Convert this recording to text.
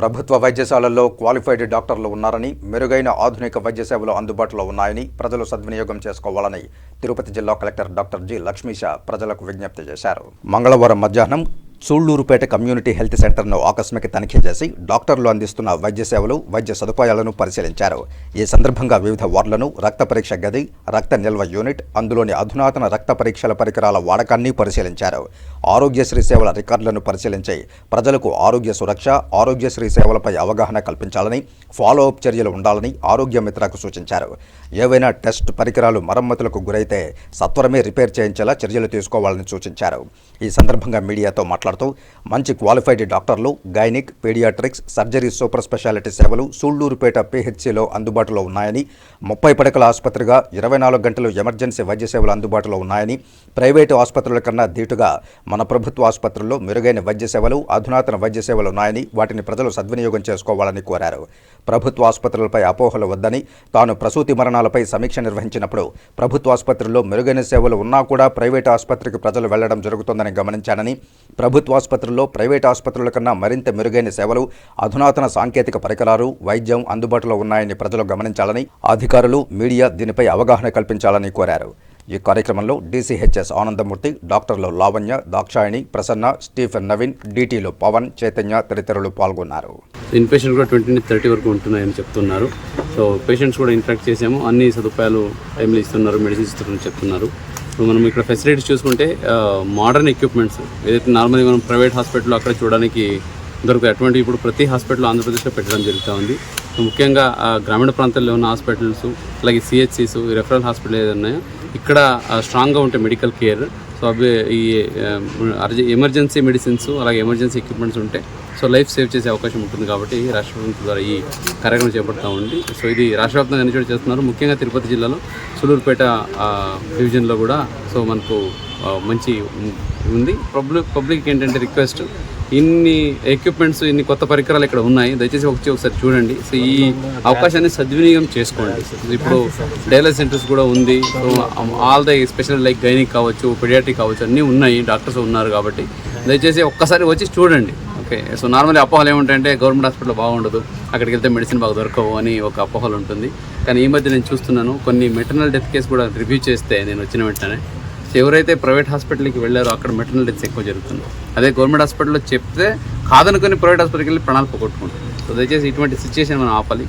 ప్రభుత్వ వైద్యశాలల్లో క్వాలిఫైడ్ డాక్టర్లు ఉన్నారని మెరుగైన ఆధునిక వైద్య సేవలు అందుబాటులో ఉన్నాయని ప్రజలు సద్వినియోగం చేసుకోవాలని తిరుపతి జిల్లా కలెక్టర్ డాక్టర్ జి లక్ష్మీష ప్రజలకు విజ్ఞప్తి చేశారు. మంగళవారం మధ్యాహ్నం సూళ్ళూరుపేట కమ్యూనిటీ హెల్త్ సెంటర్ను ఆకస్మిక తనిఖీ చేసి డాక్టర్లు అందిస్తున్న వైద్య సేవలు వైద్య సదుపాయాలను పరిశీలించారు. ఈ సందర్భంగా వివిధ వార్డులను రక్త పరీక్ష గది రక్త నిల్వ యూనిట్ అందులోని అధునాతన రక్త పరీక్షల పరికరాల వాడకాన్ని పరిశీలించారు. ఆరోగ్యశ్రీ సేవల రికార్డులను పరిశీలించి ప్రజలకు ఆరోగ్య సురక్ష ఆరోగ్యశ్రీ సేవలపై అవగాహన కల్పించాలని ఫాలో అప్ చర్యలు ఉండాలని ఆరోగ్య మిత్రకు సూచించారు. ఏవైనా టెస్ట్ పరికరాలు మరమ్మతులకు గురైతే సత్వరమే రిపేర్ చేయించేలా చర్యలు తీసుకోవాలని సూచించారు. ఈ సందర్భంగా మీడియాతో మాట్లాడుతూ మంచి క్వాలిఫైడ్ డాక్టర్లు gynaec paediatrics surgery super speciality సేవలు సూళ్ళూరుపేట పిహెచ్సిలో అందుబాటులో ఉన్నాయని ముప్పై పడకల ఆసుపత్రిగా ఇరవై నాలుగు గంటలు ఎమర్జెన్సీ వైద్య సేవలు అందుబాటులో ఉన్నాయని ప్రైవేటు ఆసుపత్రుల కన్నా ధీటుగా మన ప్రభుత్వ ఆసుపత్రుల్లో మెరుగైన వైద్య సేవలు అధునాతన వైద్య సేవలు ఉన్నాయని వాటిని ప్రజలు సద్వినియోగం చేసుకోవాలని కోరారు. ప్రభుత్వ ఆసుపత్రులపై అపోహలు వద్దని తాను ప్రసూతి మరణాలపై సమీక్ష నిర్వహించినప్పుడు ప్రభుత్వ ఆసుపత్రుల్లో మెరుగైన సేవలు ఉన్నా కూడా ప్రైవేట్ ఆసుపత్రికి ప్రజలు వెళ్ళడం జరుగుతోందని గమనించానని ప్రభుత్వ ప్రభుత్వ ఆసుపత్రుల్లో ప్రైవేట్ ఆసుపత్రుల కన్నా మరింత మెరుగైన సేవలు అధునాతన సాంకేతిక పరికరాలు వైద్యం అందుబాటులో ఉన్నాయని ప్రజలు గమనించాలని అధికారులు మీడియా దీనిపై అవగాహన కల్పించాలని కోరారు. ఈ కార్యక్రమంలో డీసీహెచ్ఎస్ ఆనందమూర్తి డాక్టర్లు లావణ్య దాక్షాయణి ప్రసన్న స్టీఫెన్ నవీన్ డీటీలు పవన్ చైతన్య తదితరులు పాల్గొన్నారు. ఇన్పేషెంట్ కూడా ట్వంటీ థర్టీ వరకు ఉంటున్నాయని చెప్తున్నారు. సో పేషెంట్స్ కూడా ఇంట్రాక్ట్ చేసాము అన్ని సదుపాయాలు టైంలో ఇస్తున్నారు మెడిసిన్స్ ఇస్తున్నారు చెప్తున్నారు. ఇప్పుడు మనం ఇక్కడ ఫెసిలిటీస్ చూసుకుంటే మోడర్న్ ఎక్విప్మెంట్స్ ఏదైతే నార్మల్గా మనం ప్రైవేట్ హాస్పిటల్ అక్కడ చూడడానికి దొరుకుతాయి అటువంటి ఇప్పుడు ప్రతి హాస్పిటల్ ఆంధ్రప్రదేశ్లో పెట్టడం జరుగుతూ ఉంది. ముఖ్యంగా గ్రామీణ ప్రాంతాల్లో ఉన్న హాస్పిటల్స్ అలాగే సిహెచ్సిస్ రెఫరల్ హాస్పిటల్ ఏదైనా ఉన్నాయో ఇక్కడ స్ట్రాంగ్గా ఉంటాయి మెడికల్ కేర్ సో అవి ఈ అర్జె ఎమర్జెన్సీ మెడిసిన్స్ అలాగే ఎమర్జెన్సీ ఎక్విప్మెంట్స్ ఉంటే సో లైఫ్ సేవ్ చేసే అవకాశం ఉంటుంది కాబట్టి రాష్ట్ర ప్రభుత్వం ద్వారా ఈ కార్యక్రమం చేపడతా ఉంది సో ఇది రాష్ట్ర వ్యాప్తంగా చేస్తున్నారు. ముఖ్యంగా తిరుపతి జిల్లాలో సులూరుపేట డివిజన్లో కూడా సో మనకు మంచి ఉంది. పబ్లిక్ పబ్లిక్ ఏంటంటే రిక్వెస్ట్ ఇన్ని ఎక్విప్మెంట్స్ ఇన్ని కొత్త పరికరాలు ఇక్కడ ఉన్నాయి. దయచేసి వచ్చి ఒకసారి చూడండి. సో ఈ అవకాశాన్ని సద్వినియోగం చేసుకోండి. ఇప్పుడు డైలర్ సెంటర్స్ కూడా ఉంది. So all the special like gynaec కావచ్చు పెడియాట్రిక్ కావచ్చు అన్నీ ఉన్నాయి. డాక్టర్స్ ఉన్నారు కాబట్టి దయచేసి ఒక్కసారి వచ్చి చూడండి. ఓకే. సో నార్మల్లీ అపోహలు ఏముంటాయంటే గవర్నమెంట్ హాస్పిటల్ బాగుండదు. అక్కడికి వెళ్తే మెడిసిన్ బాగా దొరకవు అని ఒక అపోహలు ఉంటుంది. కానీ ఈ మధ్య నేను చూస్తున్నాను. కొన్ని మెటర్నల్ డెత్ కేసు కూడా రివ్యూ చేస్తే నేను వచ్చిన వెంటనే. సో ఎవరైతే ప్రైవేట్ హాస్పిటల్కి వెళ్ళారో అక్కడ మెటర్నల్ డెత్స్ ఎక్కువ జరుగుతుంది. అదే గవర్నమెంట్ హాస్పిటల్లో చెప్తే కాదనుకొని ప్రైవేట్ హాస్పిటల్కి వెళ్ళి ప్రాణాలు పోగొట్టుకుంటుంది సో దయచేసి ఇటువంటి సిచ్యువేషన్ మనం ఆపాలి.